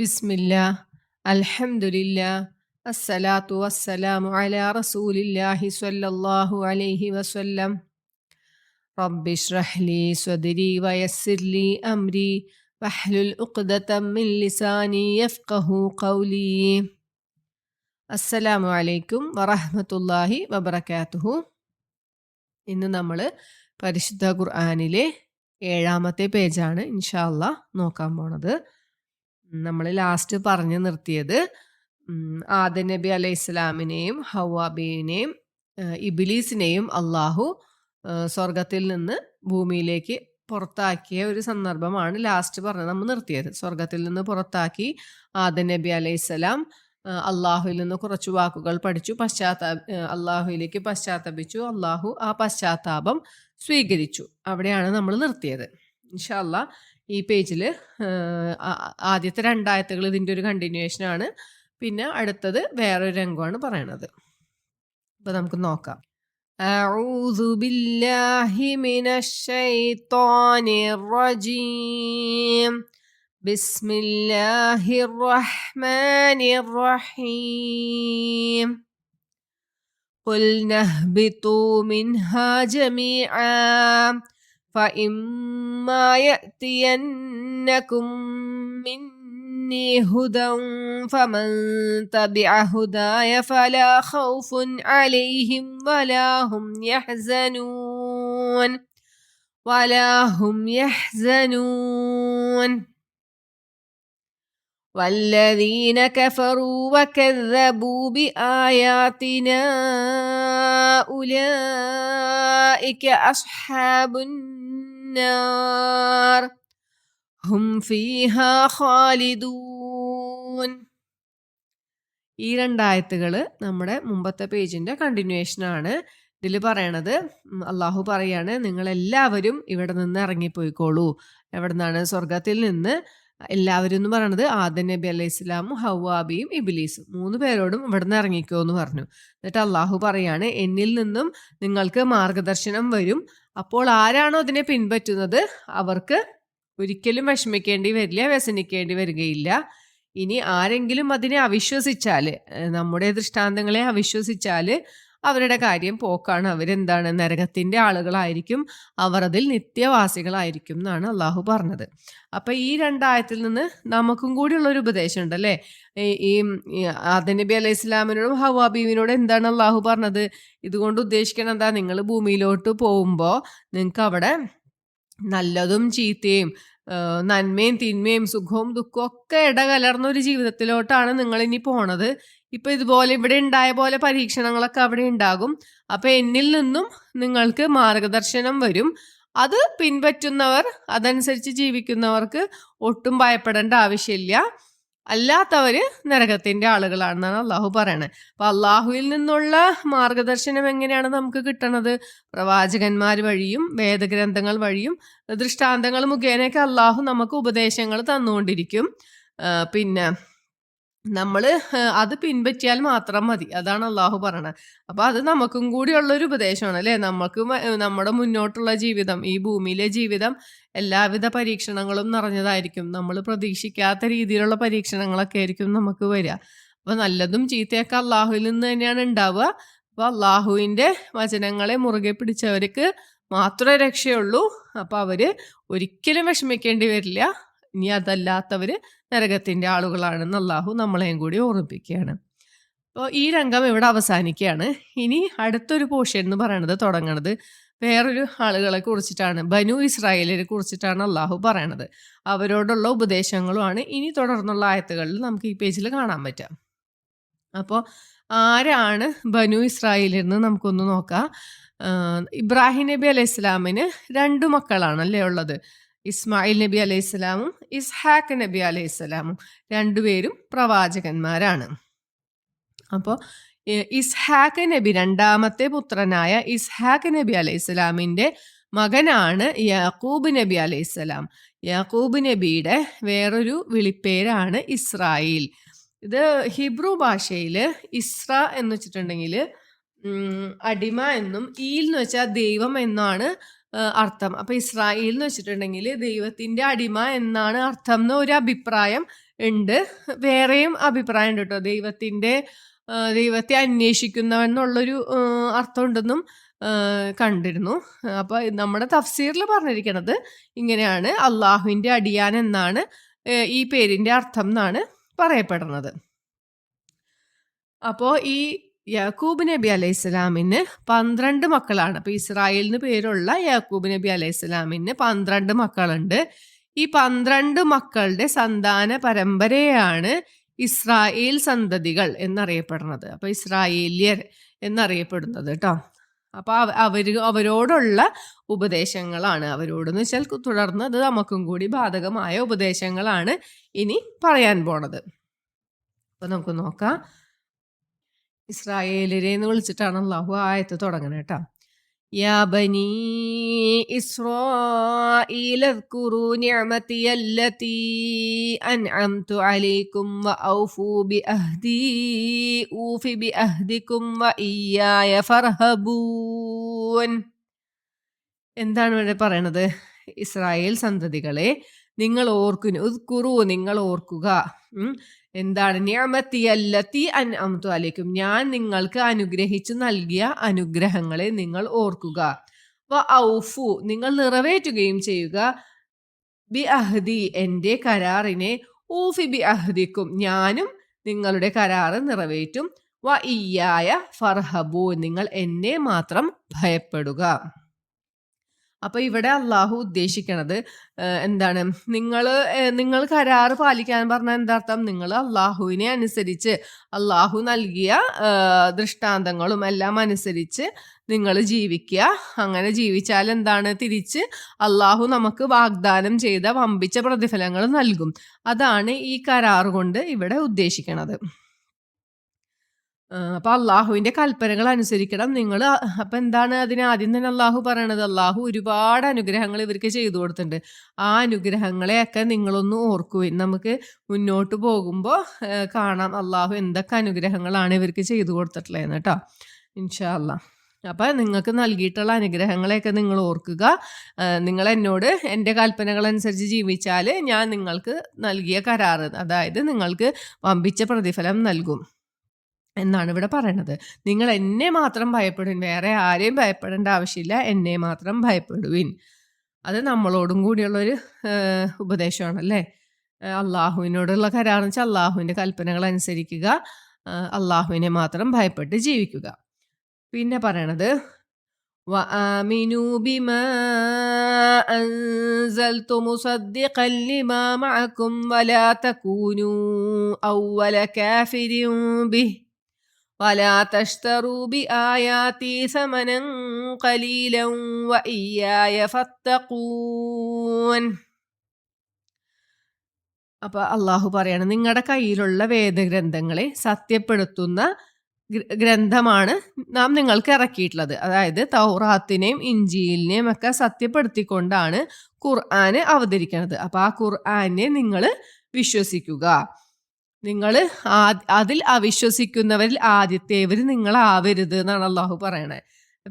ബിസ്മില്ല അൽഹംദുലില്ല അസ്സലാത്തു വസ്സലാമു അലാ റസൂലില്ലാഹി സ്വല്ലല്ലാഹു അലൈഹി വസല്ലം. റബ്ബി ഷ്റഹ്ലി സ്വദരി വയസ്സിർലി അംരി വഹ്ലുൽ ഉഖ്ദതം മിൻ ലിസാനി യഫ്ഖഹു ഖൗലി. അസ്സലാമു അലൈക്കും വറഹ്മത്തുള്ളാഹി വബറകാതുഹു. ഇന്ന് നമ്മൾ പരിശുദ്ധ ഖുർആനിലെ ഏഴാമത്തെ പേജാണ് അള്ളാ നോക്കാൻ പോണത്. നമ്മൾ ലാസ്റ്റ് പറഞ്ഞു നിർത്തിയത് ആദ നബി അലൈഹി ഇസ്ലാമിനെയും ഹവാബിനെയും ഇബിലീസിനെയും അള്ളാഹു സ്വർഗത്തിൽ നിന്ന് ഭൂമിയിലേക്ക് പുറത്താക്കിയ ഒരു സന്ദർഭമാണ് ലാസ്റ്റ് പറഞ്ഞത് നമ്മൾ നിർത്തിയത്. സ്വർഗത്തിൽ നിന്ന് പുറത്താക്കി ആദ നബി അലൈഹി സ്വലാം അള്ളാഹുവിൽ നിന്ന് കുറച്ച് വാക്കുകൾ പഠിച്ചു പശ്ചാത്താപ അള്ളാഹുവിലേക്ക് പശ്ചാത്തപിച്ചു അള്ളാഹു ആ പശ്ചാത്താപം സ്വീകരിച്ചു. അവിടെയാണ് നമ്മൾ നിർത്തിയത്. ഇൻഷല്ല ഈ പേജിൽ ആദ്യത്തെ രണ്ടായത്തുകൾ ഇതിൻ്റെ ഒരു കണ്ടിന്യൂവേഷൻ ആണ് പിന്നെ അടുത്തത് വേറൊരു രംഗമാണ് പറയണത് അപ്പോൾ നമുക്ക് നോക്കാം أعوذ بالله من الشيطان الرجيم بسم الله الرحمن الرحيم قلنا اهبطوا منها جميعا فإما يأتينكم مني هدى فمن تبع هداي فلا خوف عليهم ولا هم يحزنون ولا هم يحزنون. والذين كفروا وكذبوا بآياتنا أولئك أصحاب النار. هم فيها خالدون ഈ രണ്ടായത്തുകൾ നമ്മുടെ മുമ്പത്തെ പേജിന്റെ കണ്ടിന്യൂവേഷൻ ആണ് ഇതിൽ പറയണത് ഉം, അള്ളാഹു പറയാണ് നിങ്ങൾ എല്ലാവരും ഇവിടെ നിന്ന് ഇറങ്ങിപ്പോയിക്കോളൂ എവിടെ നിന്നാണ് സ്വർഗത്തിൽ നിന്ന് എല്ലാവരും എന്ന് പറയണത് ആദം നബി അലൈഹി സ്വലാമും ഹവാബിയും ഇബിലീസും മൂന്ന് പേരോടും ഇവിടെ നിന്ന് ഇറങ്ങിക്കോ എന്ന് പറഞ്ഞു എന്നിട്ട് അള്ളാഹു പറയാണ് എന്നിൽ നിന്നും നിങ്ങൾക്ക് മാർഗദർശനം വരും അപ്പോൾ ആരാണോ അതിനെ പിൻപറ്റുന്നത്? അവർക്ക് ഒരിക്കലും വിഷമിക്കേണ്ടി വരില്ല വ്യസനിക്കേണ്ടി വരികയില്ല. ഇനി ആരെങ്കിലും അതിനെ അവിശ്വസിച്ചാൽ നമ്മുടെ ദൃഷ്ടാന്തങ്ങളെ അവിശ്വസിച്ചാൽ അവരുടെ കാര്യം പോക്കാണ്. അവരെന്താണ്? നരകത്തിന്റെ ആളുകളായിരിക്കും. അവർ അതിൽ നിത്യവാസികളായിരിക്കും എന്നാണ് അള്ളാഹു പറഞ്ഞത്. അപ്പം ഈ രണ്ടായത്തിൽ നിന്ന് നമുക്കും കൂടിയുള്ള ഒരു ഉപദേശം ഉണ്ടല്ലേ ഈ- ആദം അലൈഹി ഇസ്ലാമിനോടും ഹവാബീവിനോടും എന്താണ് അള്ളാഹു പറഞ്ഞത്? ഇതുകൊണ്ട് ഉദ്ദേശിക്കണം എന്താ? നിങ്ങൾ ഭൂമിയിലോട്ട് പോകുമ്പോൾ നിങ്ങൾക്ക് അവിടെ നല്ലതും ചീത്തയും നന്മയും തിന്മയും സുഖവും ദുഃഖവും ഒക്കെ ഇടകലർന്ന ഒരു ജീവിതത്തിലോട്ടാണ് നിങ്ങൾ ഇനി പോണത്. ഇപ്പൊ ഇതുപോലെ ഇവിടെ ഉണ്ടായ പോലെ പരീക്ഷണങ്ങളൊക്കെ അവിടെ ഉണ്ടാകും. അപ്പൊ എന്നിൽ നിന്നും നിങ്ങൾക്ക് മാർഗദർശനം വരും. അത് പിൻപറ്റുന്നവർ അതനുസരിച്ച് ജീവിക്കുന്നവർക്ക് ഒട്ടും ഭയപ്പെടേണ്ട ആവശ്യമില്ല. അല്ലാത്തവര് നരകത്തിന്റെ ആളുകളാണെന്നാണ് അള്ളാഹു പറയണത് അപ്പൊ അള്ളാഹുവിൽ നിന്നുള്ള മാർഗദർശനം എങ്ങനെയാണ് നമുക്ക് കിട്ടണത്? പ്രവാചകന്മാർ വഴിയും വേദഗ്രന്ഥങ്ങൾ വഴിയും ദൃഷ്ടാന്തങ്ങൾ മുഖേനയൊക്കെ അള്ളാഹു നമുക്ക് ഉപദേശങ്ങൾ തന്നുകൊണ്ടിരിക്കും. പിന്നെ നമ്മൾ അത് പിൻപറ്റിയാൽ മാത്രം മതി. അതാണ് അള്ളാഹു പറയണത്. അപ്പൊ അത് നമുക്കും കൂടിയുള്ള ഒരു ഉപദേശമാണ് അല്ലെ? നമുക്ക് നമ്മുടെ മുന്നോട്ടുള്ള ജീവിതം ഈ ഭൂമിയിലെ ജീവിതം എല്ലാവിധ പരീക്ഷണങ്ങളും നിറഞ്ഞതായിരിക്കും. നമ്മൾ പ്രതീക്ഷിക്കാത്ത രീതിയിലുള്ള പരീക്ഷണങ്ങളൊക്കെ ആയിരിക്കും നമുക്ക് വരിക. അപ്പൊ നല്ലതും ചീത്തയൊക്കെ അള്ളാഹുവിൽ നിന്ന് തന്നെയാണ് ഉണ്ടാവുക. അപ്പൊ അള്ളാഹുവിന്റെ വചനങ്ങളെ മുറുകെ പിടിച്ചവർക്ക് മാത്രമേ രക്ഷയുള്ളൂ. അപ്പൊ അവർ ഒരിക്കലും വിഷമിക്കേണ്ടി വരില്ല. ഇനി അതല്ലാത്തവര് നരകത്തിന്റെ ആളുകളാണെന്ന് അള്ളാഹു നമ്മളെയും കൂടി ഓർമ്മിപ്പിക്കുകയാണ്. അപ്പോൾ ഈ രംഗം ഇവിടെ അവസാനിക്കുകയാണ്. ഇനി അടുത്തൊരു പോഷൻ എന്ന് പറയണത് തുടങ്ങണത് വേറൊരു ആളുകളെ കുറിച്ചിട്ടാണ് ബനു ഇസ്രായേലിനെ കുറിച്ചിട്ടാണ് അള്ളാഹു പറയണത്. അവരോടുള്ള ഉപദേശങ്ങളുമാണ് ഇനി തുടർന്നുള്ള ആയത്തുകളിൽ നമുക്ക് ഈ പേജിൽ കാണാൻ പറ്റുക അപ്പോൾ ആരാണ് ബനു ഇസ്രായേലിൽ നിന്ന് നമുക്കൊന്ന് നോക്കാം. ഇബ്രാഹിം നബി അലൈഹി ഇസ്ലാമിന് രണ്ടു മക്കളാണ് അല്ലേ ഉള്ളത്? ഇസ്മായിൽ നബി അലൈഹി സ്വലാമും ഇസ്ഹാഖ് നബി അലൈഹി സ്വലാമും രണ്ടുപേരും പ്രവാചകന്മാരാണ്. അപ്പോൾ ഇസ്ഹാഖ് നബി രണ്ടാമത്തെ പുത്രനായ ഇസ്ഹാഖ് നബി അലൈഹി സ്വലാമിന്റെ മകനാണ് യാക്കൂബ് നബി അലൈഹി സ്വലാം യാക്കൂബ് നബിയുടെ വേറൊരു വിളിപ്പേരാണ് ഇസ്രായേൽ. ഇത് ഹിബ്രു ഭാഷയിൽ ഇസ്ര എന്ന് വെച്ചിട്ടുണ്ടെങ്കിൽ അടിമ എന്നും ഈൽ എന്ന് വെച്ചാൽ ദൈവം എന്നാണ് അർത്ഥം. അപ്പൊ ഇസ്രായേൽ എന്ന് വെച്ചിട്ടുണ്ടെങ്കിൽ ദൈവത്തിന്റെ അടിമ എന്നാണ് അർത്ഥം എന്ന ഒരു അഭിപ്രായം ഉണ്ട്. വേറെയും അഭിപ്രായം ഉണ്ട് കേട്ടോ. ദൈവത്തിന്റെ ദൈവത്തെ അന്വേഷിക്കുന്നവൻ എന്നുള്ളൊരു അർത്ഥം ഉണ്ടെന്നും കണ്ടിരുന്നു. അപ്പൊ നമ്മുടെ തഫ്സീറിൽ പറഞ്ഞിരിക്കുന്നത് ഇങ്ങനെയാണ്. അള്ളാഹുവിന്റെ അടിയാൻ എന്നാണ് ഈ പേരിന്റെ അർത്ഥം എന്നാണ് പറയപ്പെടുന്നത്. അപ്പോൾ ഈ യാക്കൂബ് നബി അലൈഹി സ്വലാമിന് പന്ത്രണ്ട് മക്കളാണ്. അപ്പൊ ഇസ്രായേലിന് പേരുള്ള യാക്കൂബ് നബി അലൈഹി സ്വലാമിന് പന്ത്രണ്ട് മക്കളുണ്ട്. ഈ പന്ത്രണ്ട് മക്കളുടെ സന്താന പരമ്പരയാണ് ഇസ്രായേൽ സന്തതികൾ എന്നറിയപ്പെടുന്നത്. അപ്പൊ ഇസ്രായേലിയർ എന്നറിയപ്പെടുന്നത് കേട്ടോ. അപ്പൊ അവർ അവർ അവരോടുള്ള ഉപദേശങ്ങളാണ്. അവരോടെന്ന് വെച്ചാൽ തുടർന്ന് അത് നമുക്കും കൂടി ബാധകമായ ഉപദേശങ്ങളാണ് ഇനി പറയാൻ പോണത്. അപ്പൊ നമുക്ക് നോക്കാം. ഇസ്രായേലിനെ എന്ന് വിളിച്ചിട്ടാണ് അള്ളാഹു ആയത്ത് തുടങ്ങണത് കേട്ടോ യാ ബനി ഇസ്രായേൽ اذكروا نعمتي التي أنعمت عليكم وأوفوا بأهدي أوف بأهدكم وإياي فارهبون എന്താണ് ഇവിടെ പറയണത് ഇസ്രായേൽ സന്തതികളെ നിങ്ങൾ ഓർക്കുന്നു ഉദ്കുറു നിങ്ങൾ ഓർക്കുക ഉം. എന്താണ്? നിയമത്തിയല്ലത്തി അൻ അമുത്തു അലൈക്കും ഞാൻ നിങ്ങൾക്ക് അനുഗ്രഹിച്ചു നൽകിയ അനുഗ്രഹങ്ങളെ നിങ്ങൾ ഓർക്കുക. വ ഔഫു. നിങ്ങൾ നിറവേറ്റുകയും ചെയ്യുക. ബി അഹ്ദി. എന്റെ കരാറിനെ ഊഫി ബി അഹ്ദിക്കും. ഞാനും നിങ്ങളുടെ കരാറ് നിറവേറ്റും. വ ഇയായ ഫർഹബു. നിങ്ങൾ എന്നെ മാത്രം ഭയപ്പെടുക. അപ്പൊ ഇവിടെ അള്ളാഹു ഉദ്ദേശിക്കണത് എന്താണ്? നിങ്ങൾ നിങ്ങൾ കരാറ് പാലിക്കാൻ പറഞ്ഞ എന്താർത്ഥം? നിങ്ങൾ അള്ളാഹുവിനെ അനുസരിച്ച് അള്ളാഹു നൽകിയ ദൃഷ്ടാന്തങ്ങളും എല്ലാം അനുസരിച്ച് നിങ്ങൾ ജീവിക്കുക. അങ്ങനെ ജീവിച്ചാൽ എന്താണ്? തിരിച്ച് അള്ളാഹു നമുക്ക് വാഗ്ദാനം ചെയ്ത വമ്പിച്ച പ്രതിഫലങ്ങൾ നൽകും. അതാണ് ഈ കരാർ കൊണ്ട് ഇവിടെ ഉദ്ദേശിക്കണത്. ആ, അപ്പൊ അള്ളാഹുവിന്റെ കൽപ്പനകൾ അനുസരിക്കണം. നിങ്ങൾ അപ്പൊ എന്താണ് അതിന് ആദ്യം തന്നെ അള്ളാഹു പറയണത്? അള്ളാഹു ഒരുപാട് അനുഗ്രഹങ്ങൾ ഇവർക്ക് ചെയ്തു കൊടുത്തിട്ടുണ്ട്. ആ അനുഗ്രഹങ്ങളെയൊക്കെ നിങ്ങളൊന്ന് ഓർക്കുവിൻ നമുക്ക് മുന്നോട്ട് പോകുമ്പോൾ കാണാം അള്ളാഹു എന്തൊക്കെ അനുഗ്രഹങ്ങളാണ് ഇവർക്ക് ചെയ്തു കൊടുത്തിട്ടുള്ളതെന്ന് കേട്ടോ. ഇൻഷാ അല്ലാ അപ്പൊ നിങ്ങൾക്ക് നൽകിയിട്ടുള്ള അനുഗ്രഹങ്ങളെയൊക്കെ നിങ്ങൾ ഓർക്കുക. നിങ്ങൾ എന്നോട് എന്റെ കൽപ്പനകളനുസരിച്ച് ജീവിച്ചാൽ ഞാൻ നിങ്ങൾക്ക് നൽകിയ കരാറ് അതായത് നിങ്ങൾക്ക് വമ്പിച്ച പ്രതിഫലം നൽകും. എന്നാണ് ഇവിടെ പറയണത് നിങ്ങൾ എന്നെ മാത്രം ഭയപ്പെടുവിൻ വേറെ ആരെയും ഭയപ്പെടേണ്ട ആവശ്യമില്ല എന്നെ മാത്രം ഭയപ്പെടുവിൻ അത് നമ്മളോടും കൂടിയുള്ളൊരു ഏഹ്, ഉപദേശമാണല്ലേ ഏഹ്, അള്ളാഹുവിനോടുള്ള കരാറെന്ന് വെച്ചാൽ അള്ളാഹുവിൻ്റെ കൽപ്പനകൾ അനുസരിക്കുക ഏഹ്, അള്ളാഹുവിനെ മാത്രം ഭയപ്പെട്ട് ജീവിക്കുക പിന്നെ പറയണത് وآمنوا بما أنزلت مصدقا لما معكم ولا تكونوا أول كافر به ولا تشتروا بآياتي ثمنا قليلا وإياي فاتقون അപ്പൊ അള്ളാഹു പറയാണ് നിങ്ങളുടെ കയ്യിലുള്ള വേദഗ്രന്ഥങ്ങളെ സത്യപ്പെടുത്തുന്ന ഗ്ര- ഗ്രന്ഥമാണ് നാം നിങ്ങൾക്ക് ഇറക്കിയിട്ടുള്ളത് അതായത് തൗറാത്തിനെയും ഇഞ്ചിയിലിനെയും ഒക്കെ സത്യപ്പെടുത്തിക്കൊണ്ടാണ് ഖുർആന് അവതരിക്കുന്നത് അപ്പൊ ആ ഖുർആനെ നിങ്ങൾ വിശ്വസിക്കുക നിങ്ങൾ അതിൽ അവിശ്വസിക്കുന്നവരിൽ ആദ്യത്തേവർ നിങ്ങൾ ആവരുത് എന്നാണ് അള്ളാഹു പറയണേ.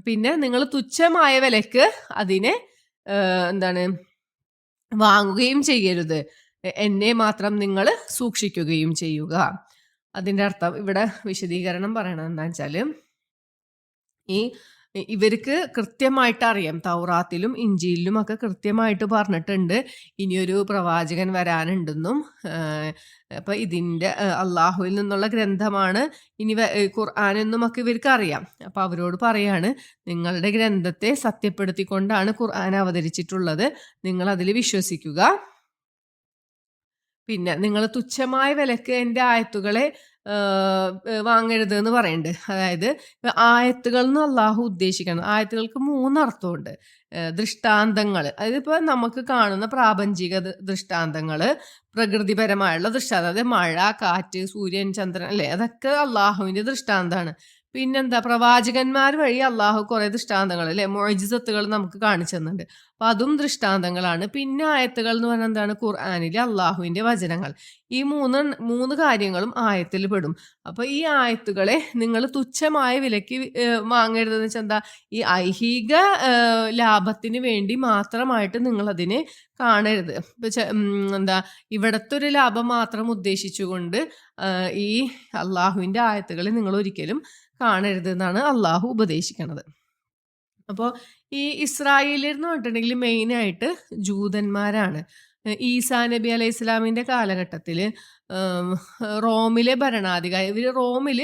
പിന്നെ നിങ്ങൾ തുച്ഛമായ വിലക്ക് അതിനെ എന്താണ് വാങ്ങുകയും ചെയ്യരുത്. എന്നെ മാത്രം നിങ്ങൾ സൂക്ഷിക്കുകയും ചെയ്യുക. അതിന്റെ അർത്ഥം ഇവിടെ വിശദീകരണം പറയണത് എന്താ വെച്ചാൽ ഈ ഇവർക്ക് കൃത്യമായിട്ട് അറിയാം തൗറാത്തിലും ഇഞ്ചിയിലും ഒക്കെ കൃത്യമായിട്ട് പറഞ്ഞിട്ടുണ്ട്. ഇനിയൊരു പ്രവാചകൻ വരാനുണ്ടെന്നും അപ്പം ഇതിന്റെ അള്ളാഹുവിൽ നിന്നുള്ള ഗ്രന്ഥമാണ്. ഇനി ഖുർആാനെന്നും ഒക്കെ ഇവർക്ക് അറിയാം. അപ്പൊ അവരോട് പറയാണ് നിങ്ങളുടെ ഗ്രന്ഥത്തെ സത്യപ്പെടുത്തിക്കൊണ്ടാണ് ഖുർആൻ അവതരിച്ചിട്ടുള്ളത്. നിങ്ങൾ അതിൽ വിശ്വസിക്കുക. പിന്നെ നിങ്ങൾ തുച്ഛമായ വിലക്ക് എന്റെ ആയത്തുകളെ വാങ്ങരുത് എന്ന് പറയുന്നുണ്ട് അതായത് ആയത്തുകൾ എന്ന് അള്ളാഹു ഉദ്ദേശിക്കണം ആയത്തുകൾക്ക് മൂന്നർത്ഥമുണ്ട്. ദൃഷ്ടാന്തങ്ങൾ. അതായത് ഇപ്പോൾ നമുക്ക് കാണുന്ന പ്രാപഞ്ചിക ദൃഷ്ടാന്തങ്ങൾ പ്രകൃതിപരമായുള്ള ദൃഷ്ടാന്തം. അതായത് മഴ കാറ്റ് സൂര്യൻ ചന്ദ്രൻ അല്ലേ? അതൊക്കെ അള്ളാഹുവിന്റെ ദൃഷ്ടാന്തമാണ് പിന്നെന്താ? പ്രവാചകന്മാർ വഴി അള്ളാഹു കുറെ ദൃഷ്ടാന്തങ്ങൾ അല്ലെ? മൊഴിജിസത്തുകൾ നമുക്ക് കാണിച്ചു തന്നുണ്ട് അപ്പൊ അതും ദൃഷ്ടാന്തങ്ങളാണ്. പിന്നെ ആയത്തുകൾ എന്ന് പറഞ്ഞാൽ എന്താണ്? ഖുർആാനിലെ അള്ളാഹുവിന്റെ വചനങ്ങൾ. ഈ മൂന്ന് മൂന്ന് കാര്യങ്ങളും ആയത്തിൽ പെടും. അപ്പൊ ഈ ആയത്തുകളെ നിങ്ങൾ തുച്ഛമായ വിലയ്ക്ക് വാങ്ങരുതെന്ന് വെച്ചാൽ എന്താ? ഈ ഐഹിക ലാഭത്തിന് വേണ്ടി മാത്രമായിട്ട് നിങ്ങൾ അതിനെ കാണരുത് എന്താ? ഇവിടത്തെ ഒരു ലാഭം മാത്രം ഉദ്ദേശിച്ചുകൊണ്ട് ഈ അള്ളാഹുവിന്റെ ആയത്തുകളെ നിങ്ങൾ ഒരിക്കലും കാണരുത് എന്നാണ് അള്ളാഹു ഉപദേശിക്കുന്നത് അപ്പോൾ ഈ ഇസ്രായേലിൽ എന്ന് പറഞ്ഞിട്ടുണ്ടെങ്കിൽ മെയിനായിട്ട് ജൂതന്മാരാണ്. ഈസാ നബി അലൈഹി ഇസ്ലാമിന്റെ കാലഘട്ടത്തിൽ റോമിലെ ഭരണാധികാരി ഇവർ റോമിൽ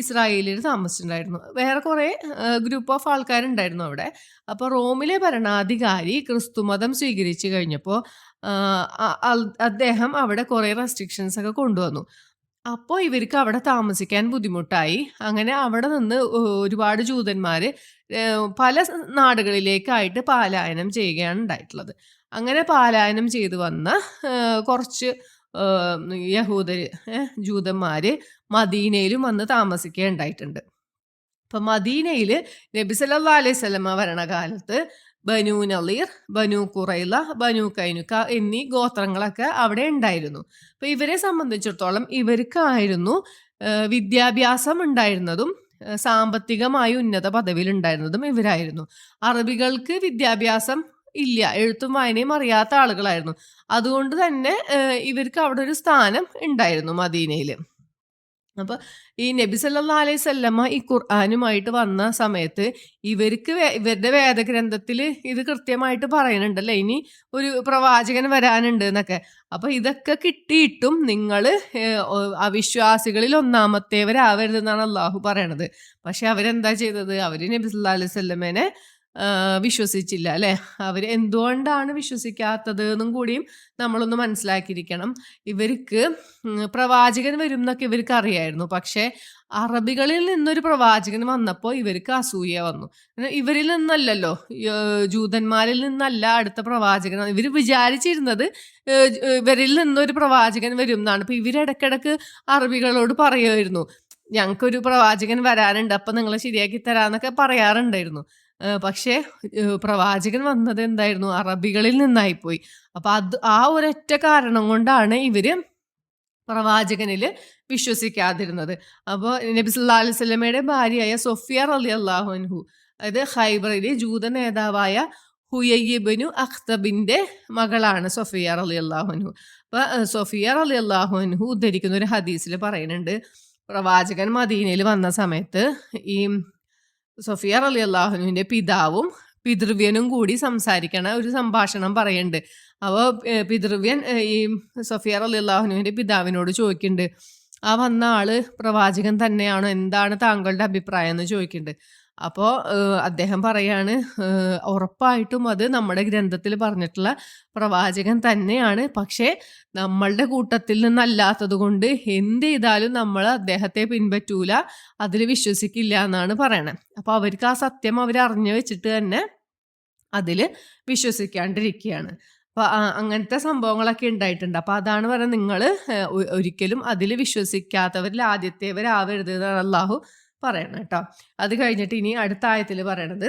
ഇസ്രായേലിൽ താമസിച്ചിട്ടുണ്ടായിരുന്നു. വേറെ കുറേ ഗ്രൂപ്പ് ഓഫ് ആൾക്കാരുണ്ടായിരുന്നു അവിടെ. അപ്പോൾ റോമിലെ ഭരണാധികാരി ക്രിസ്തുമതം സ്വീകരിച്ചു കഴിഞ്ഞപ്പോൾ അദ്ദേഹം അവിടെ കുറേ റെസ്ട്രിക്ഷൻസ് ഒക്കെ കൊണ്ടുവന്നു. അപ്പോൾ ഇവർക്ക് അവിടെ താമസിക്കാൻ ബുദ്ധിമുട്ടായി. അങ്ങനെ അവിടെ നിന്ന് ഒരുപാട് ജൂതന്മാർ പല നാടുകളിലേക്കായിട്ട് പാലായനം ചെയ്യുകയാണ് ഉണ്ടായിട്ടുള്ളത്. അങ്ങനെ പാലായനം ചെയ്ത് വന്ന കുറച്ച് യഹൂദർ ജൂതന്മാർ മദീനയിലും വന്ന് താമസിക്കുകയുണ്ടായിട്ടുണ്ട്. അപ്പം മദീനയിൽ നബി സല്ലാ അലൈഹി സ്വലമ ഭരണകാലത്ത് ബനു നളീർ ബനു കുറൈല ബനു കൈനുക്ക എന്നീ ഗോത്രങ്ങളൊക്കെ അവിടെ ഉണ്ടായിരുന്നു. അപ്പോൾ ഇവരെ സംബന്ധിച്ചിടത്തോളം ഇവർക്കായിരുന്നു വിദ്യാഭ്യാസം ഉണ്ടായിരുന്നതും സാമ്പത്തികമായി ഉന്നത പദവിയിൽ ഉണ്ടായിരുന്നതും ഇവരായിരുന്നു. അറബികൾക്ക് വിദ്യാഭ്യാസം ഇല്ല എഴുത്തും വായനയും അറിയാത്ത ആളുകളായിരുന്നു. അതുകൊണ്ട് തന്നെ ഇവർക്ക് അവിടെ ഒരു സ്ഥാനം ഉണ്ടായിരുന്നു മദീനയിൽ അപ്പോൾ ഈ നബി സല്ലാ അലൈഹി സ്വല്ലമ്മ ഈ ഖുർആാനുമായിട്ട് വന്ന സമയത്ത് ഇവർക്ക് ഇവരുടെ വേദഗ്രന്ഥത്തിൽ ഇത് കൃത്യമായിട്ട് പറയുന്നുണ്ടല്ലേ ഇനി ഒരു പ്രവാചകൻ വരാനുണ്ട് എന്നൊക്കെ. അപ്പോൾ ഇതൊക്കെ കിട്ടിയിട്ടും നിങ്ങൾ അവിശ്വാസികളിൽ ഒന്നാമത്തേവരാവരുതെന്നാണ് അള്ളാഹു പറയണത്. പക്ഷെ അവരെന്താ ചെയ്തത്? അവർ നബി സല്ലാ അലൈഹി സ്വല്ലമ്മേനെ വിശ്വസിച്ചില്ല അല്ലേ? അവർ എന്തുകൊണ്ടാണ് വിശ്വസിക്കാത്തത് എന്നും കൂടിയും നമ്മളൊന്ന് മനസ്സിലാക്കിയിരിക്കണം. ഇവർക്ക് പ്രവാചകൻ വരും എന്നൊക്കെ ഇവർക്ക് അറിയായിരുന്നു. പക്ഷെ അറബികളിൽ നിന്നൊരു പ്രവാചകൻ വന്നപ്പോൾ ഇവർക്ക് അസൂയ വന്നു. ഇവരിൽ നിന്നല്ലല്ലോ ജൂതന്മാരിൽ നിന്നല്ല അടുത്ത പ്രവാചകൻ ഇവർ വിചാരിച്ചിരുന്നത് ഇവരിൽ നിന്നൊരു പ്രവാചകൻ വരും എന്നാണ് ഇപ്പം ഇവരിടക്കിടക്ക് അറബികളോട് പറയുമായിരുന്നു ഞങ്ങൾക്കൊരു പ്രവാചകൻ വരാനുണ്ട് അപ്പം നിങ്ങളെ ശരിയാക്കി തരാന്നൊക്കെ പറയാറുണ്ടായിരുന്നു. പക്ഷേ പ്രവാചകൻ വന്നത് എന്തായിരുന്നു? അറബികളിൽ നിന്നായിപ്പോയി. അപ്പം അത് ആ ഒരൊറ്റ കാരണം കൊണ്ടാണ് ഇവർ പ്രവാചകനിൽ വിശ്വസിക്കാതിരുന്നത്. അപ്പോൾ നബി സല്ലാ അലൈഹി സ്വലമയുടെ ഭാര്യയായ സൊഫിയ അലി അള്ളാഹുൻഹു അതായത് ഹൈബറിലെ ജൂത നേതാവായ ഹുയബിനു അഖ്തബിന്റെ മകളാണ് സൊഫിയ അലി അള്ളാഹുൻഹു അപ്പോൾ സൊഫിയ അലി അള്ളാഹുൻഹു ഉദ്ധരിക്കുന്ന ഒരു ഹദീസിൽ പറയുന്നുണ്ട് പ്രവാചകൻ മദീനയിൽ വന്ന സമയത്ത് ഈ സൊഫിയ അലി അള്ളാഹുവിന്റെ പിതാവും പിതൃവ്യനും കൂടി സംസാരിക്കണ ഒരു സംഭാഷണം പറയുന്നുണ്ട് അപ്പോൾ പിതൃവ്യൻ ഈ സൊഫിയ അലി അള്ളാഹുനുവിന്റെ പിതാവിനോട് ചോദിക്കുന്നുണ്ട് ആ വന്ന ആൾ പ്രവാചകൻ തന്നെയാണോ? എന്താണ് താങ്കളുടെ അഭിപ്രായം? എന്ന് ചോദിക്കുന്നുണ്ട് അപ്പോൾ അദ്ദേഹം പറയാണ് ഉറപ്പായിട്ടും അത് നമ്മുടെ ഗ്രന്ഥത്തിൽ പറഞ്ഞിട്ടുള്ള പ്രവാചകൻ തന്നെയാണ്. പക്ഷേ നമ്മളുടെ കൂട്ടത്തിൽ നിന്നല്ലാത്തത് കൊണ്ട് എന്ത് ചെയ്താലും നമ്മൾ അദ്ദേഹത്തെ പിൻപറ്റൂല അതിൽ വിശ്വസിക്കില്ല എന്നാണ് പറയണത്. അപ്പോൾ അവർക്ക് ആ സത്യം അവർ അറിഞ്ഞു വെച്ചിട്ട് തന്നെ അതിൽ വിശ്വസിക്കാണ്ടിരിക്കുകയാണ്. അപ്പോൾ അങ്ങനത്തെ സംഭവങ്ങളൊക്കെ ഉണ്ടായിട്ടുണ്ട്. അപ്പോൾ അതാണ് പറയുന്നത് നിങ്ങൾ ഒരിക്കലും അതിൽ വിശ്വസിക്കാത്തവരിൽ ആദ്യത്തേവരാവരുത് എന്നാണ് അള്ളാഹു പറയണം കേട്ടോ. അത് കഴിഞ്ഞിട്ട് ഇനി അടുത്ത ആയത്തിൽ പറയണത്.